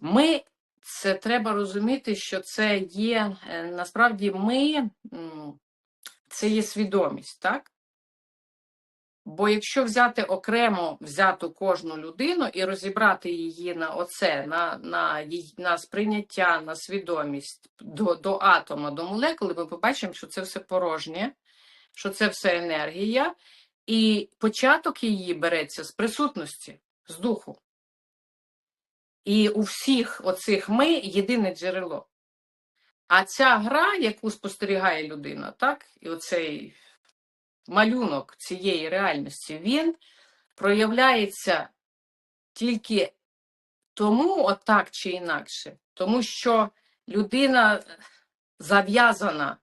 Ми це треба розуміти, що це є е, насправді ми це є свідомість, так? Бо якщо взяти окремо взяту кожну людину і розібрати її на оце, на, на, на сприйняття, на свідомість до, до атома, до молекули, ми побачимо, що це все порожнє, що це все енергія, і початок її береться з присутності, з духу. І у всіх оцих ми єдине джерело. А ця гра, яку спостерігає людина, так, і оцей малюнок цієї реальності, він проявляється тільки тому, отак чи інакше, тому що людина зав'язана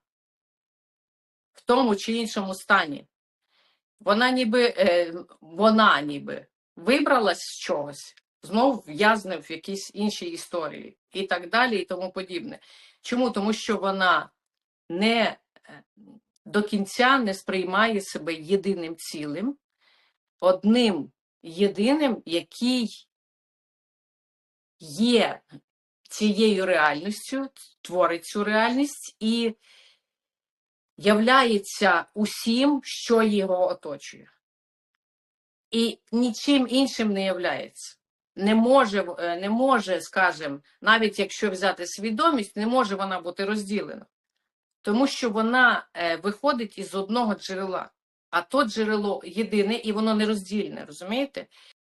в тому чи іншому стані. Вона ніби, е, вона ніби вибралась з чогось, знов в'язне в якійсь іншій історії і так далі, і тому подібне. Чому? Тому що вона не е, до кінця не сприймає себе єдиним цілим, одним єдиним, який є цією реальністю, творить цю реальність і являється усім, що його оточує. І нічим іншим не являється. Не може, е, не може, скажімо, навіть якщо взяти свідомість, не може вона бути розділена. Тому що вона е, виходить із одного джерела, а то джерело єдине і воно нероздільне, розумієте?